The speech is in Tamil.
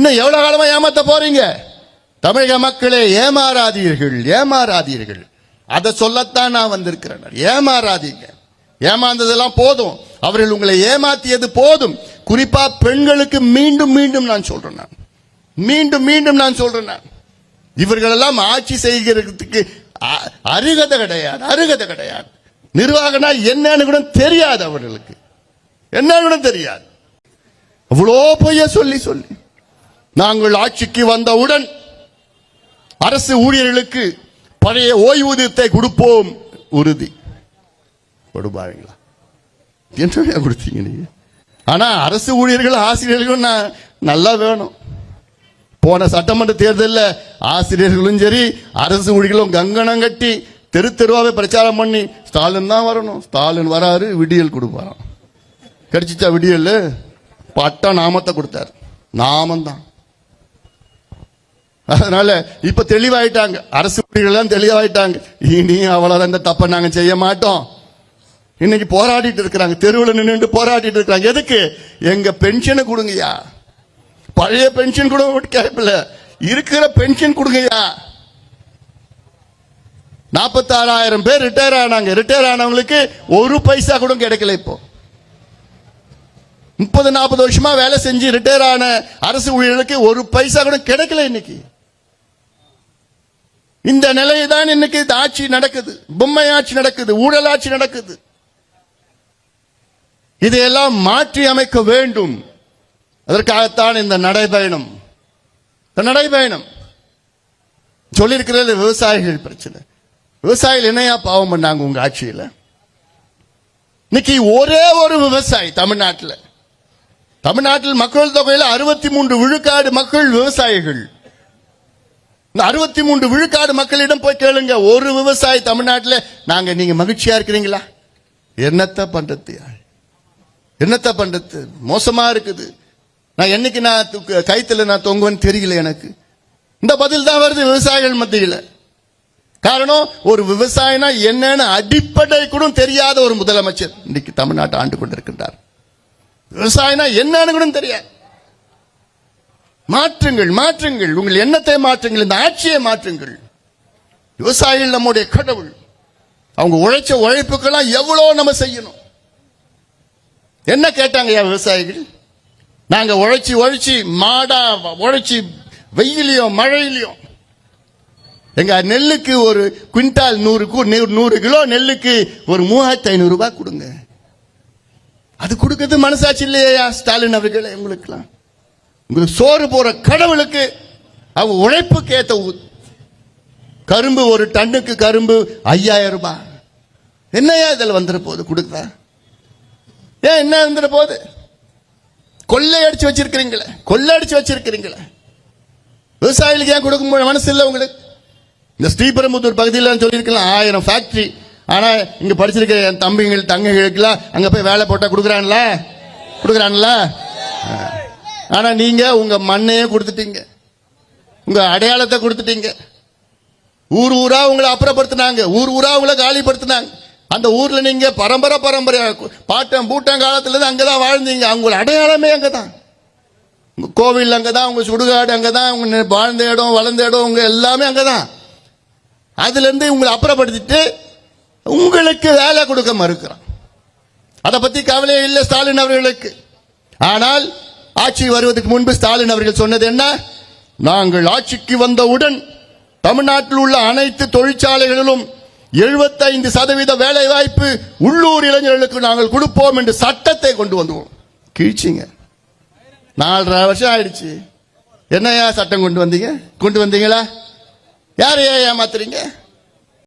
இன்னும் எவ்வளவு காலமா ஏமாத்த போறீங்க? தமிழக மக்களே ஏமாறாதீர்கள் ஏமாறாதீர்கள். அதை சொல்லத்தான் நான் வந்திருக்கிறேன். ஏமாறாதீங்க. ஏமாந்ததெல்லாம் போதும். அவர்கள் உங்களை ஏமாத்தியது போதும். குறிப்பா பெண்களுக்கு மீண்டும் மீண்டும் நான் சொல்றேன் நான். மீண்டும் மீண்டும் நான் சொல்றேன் நான். இவர்களெல்லாம் ஆட்சி செய்கிறதுக்கு அ- அருகதை கிடையாது அருகதை கிடையாது. நிர்வாகம்னா என்னன்னு கூட தெரியாது அவர்களுக்கு. என்னன்னு கூட தெரியாது. அவ்வளோ பொய்ய சொல்லி சொல்லி. நாங்கள் ஆட்சிக்கு வந்தவுடன் அரசு ஊழியர்களுக்கு பழைய ஓய்வூதியத்தை கொடுப்போம். உறுதி. கொடுப்பாங்களா என்ன கொடுத்தீங்க நீங்க? ஆனா அரசு ஊழியர்கள் ஆசிரியர்களும் நான் நல்லா வேணும். போன சட்டமன்ற தேர்தலில் ஆசிரியர்களும் சரி அரசு ஊழியர்களும் கங்கணம் கட்டி தெரு தெருவாவே பிரச்சாரம் பண்ணி ஸ்டாலின் தான் வரணும். ஸ்டாலின் வராரு விடியல் கொடுப்பாராம். கிடைச்சிச்சா விடியல்? பட்ட நாமத்தை கொடுத்தாரு. நாமந்தான். அதனால இப்ப தெளிவாயிட்டாங்க. அரசு ஊழியர்கள் எல்லாம் தெளிவாயிட்டாங்க. இனி அவ்வளவுதான் இந்த தப்பை நாங்க செய்ய மாட்டோம். இன்னைக்கு போராடிட்டு இருக்கிறாங்க. தெருவில் நின்று போராடிட்டு இருக்கிறாங்க. எதுக்கு? எங்க பென்ஷனை கொடுங்கய்யா. பழைய பென்ஷன் கூட கேட்கல. இருக்கிற பென்ஷன் கொடுங்கய்யா. நாற்பத்தாறாயிரம் பேர் ரிட்டையர் ஆனாங்க. ரிட்டையர் ஆனவங்களுக்கு ஒரு பைசா கூட கிடைக்கல இப்போ. முப்பது நாற்பது வருஷமா வேலை செஞ்சு ரிட்டையர் ஆன அரசு ஊழியர்களுக்கு ஒரு பைசா கூட கிடைக்கல இன்னைக்கு. இந்த நிலையை தான் இன்னைக்கு ஆட்சி நடக்குது. பொம்மை ஆட்சி நடக்குது ஊழல் ஆட்சி நடக்குது. இதையெல்லாம் மாற்றி அமைக்க வேண்டும். அதற்காகத்தான் இந்த நடைபயணம். இந்த நடைபயணம். சொல்லியிருக்கிறது விவசாயிகள் பிரச்சனை. விவசாயிகள் என்னையா பாவம் பண்ணாங்க உங்க ஆட்சியில்? இன்னைக்கு ஒரே ஒரு விவசாயி தமிழ்நாட்டில். தமிழ்நாட்டில் மக்கள் தொகையில் அறுபத்தி மூன்று விழுக்காடு மக்கள் விவசாயிகள். இந்த அறுபத்தி மூன்று விழுக்காடு மக்களிடம் போய் கேளுங்க. ஒரு விவசாயி தமிழ்நாட்டில் நாங்க நீங்க மகிழ்ச்சியா இருக்கிறீங்களா? என்னத்தை பண்றது என்னத்த பண்றது? மோசமா இருக்குது. நான் என்னைக்கு நான் கைத்தில் கைத்துல நான் தொங்குவேன்னு தெரியல எனக்கு. இந்த பதில் தான் வருது விவசாயிகள் மத்தியில். காரணம் ஒரு விவசாயினா என்னன்னு அடிப்படை கூட தெரியாத ஒரு முதலமைச்சர் இன்னைக்கு தமிழ்நாட்டை ஆண்டு கொண்டிருக்கின்றார். விவசாயினா என்னன்னு கூட தெரியாது. மாற்றுங்கள் மாற்றுங்கள். உங்கள் எண்ணத்தை மாற்றுங்கள் இந்த ஆட்சியை மாற்றுங்கள். விவசாயிகள் நம்முடைய கடவுள். அவங்க உழைச்ச உழைப்புக்கெல்லாம் எவ்வளோ நம்ம செய்யணும்? என்ன கேட்டாங்க ஐயா விவசாயிகள்? நாங்க உழைச்சி உழைச்சி மாடா உழைச்சி வெயிலையும் மழையிலையும் எங்க நெல்லுக்கு ஒரு குவிண்டால் நூறு கு- நூறு நூறு கிலோ நெல்லுக்கு ஒரு மூவாயிரத்தி ஐநூறு ரூபாய் கொடுங்க. அது கொடுக்கறது மனசாட்சி இல்லையா ஸ்டாலின் அவர்களே உங்களுக்குலாம் சோறு போற கடவுளுக்கு அவங்க உழைப்புக்கு ஏத்த கரும்பு ஒரு டன்னுக்கு கரும்பு ஐயாயிரம் ரூபாய். என்னையா இதில் வந்துட போகுது கொடுக்குதா ஏன் என்ன வந்துட போகுது? கொள்ளை அடிச்சு வச்சிருக்கிறீங்களே கொள்ளை அடிச்சு வச்சிருக்கிறீங்களே. விவசாயிகளுக்கு ஏன் கொடுக்க மனசு இல்லை உங்களுக்கு? இந்த ஸ்ரீபெரும்புத்தூர் பகுதியில் சொல்லியிருக்கலாம் ஆயிரம் ஃபேக்ட்ரி ஆனால் இங்கே படிச்சிருக்கிற என் தம்பிங்கள் தங்கைகளுக்கெல்லாம் அங்கே போய் வேலை போட்டால் கொடுக்குறான்ல? கொடுக்குறான்ல? ஆனா நீங்க உங்க மண்ணையே கொடுத்துட்டீங்க. உங்க அடையாளத்தை கொடுத்துட்டீங்க. ஊர் ஊரா உங்களை அப்புறப்படுத்தினாங்க. ஊர் ஊரா உங்களை காலிப்படுத்தினாங்க. அந்த ஊர்ல நீங்க பரம்பரை பரம்பரை பாட்டம் பூட்டம் காலத்துல இருந்து அங்கதான் வாழ்ந்தீங்க. அவங்களோட அடையாளமே அங்கதான். உங்க கோவில் அங்கதான் உங்க சுடுகாடு அங்கதான் உங்க வாழ்ந்த இடம் வளர்ந்த இடம் உங்க எல்லாமே அங்கதான். அதுல இருந்து உங்களை அப்புறப்படுத்திட்டு உங்களுக்கு வேலை கொடுக்க மறுக்கிறான். அதை பத்தி கவலையே இல்லை ஸ்டாலின் அவர்களுக்கு. ஆனால் ஆட்சி வருவதற்கு முன்பு ஸ்டாலின் அவர்கள் சொன்னது என்ன? நாங்கள் ஆட்சிக்கு வந்தவுடன் தமிழ்நாட்டில் உள்ள அனைத்து தொழிற்சாலைகளிலும் 75% சதவீத வேலை வாய்ப்பு உள்ளூர் இளைஞர்களுக்கு நாங்கள் கொடுப்போம் என்று சட்டத்தை கொண்டு வந்துவோம். கிழிச்சிங்க. நாலரை வருஷம் ஆயிடுச்சு. என்னையா சட்டம் கொண்டு வந்தீங்க? கொண்டு வந்தீங்களா? யாரையா ஏமாத்துறீங்க?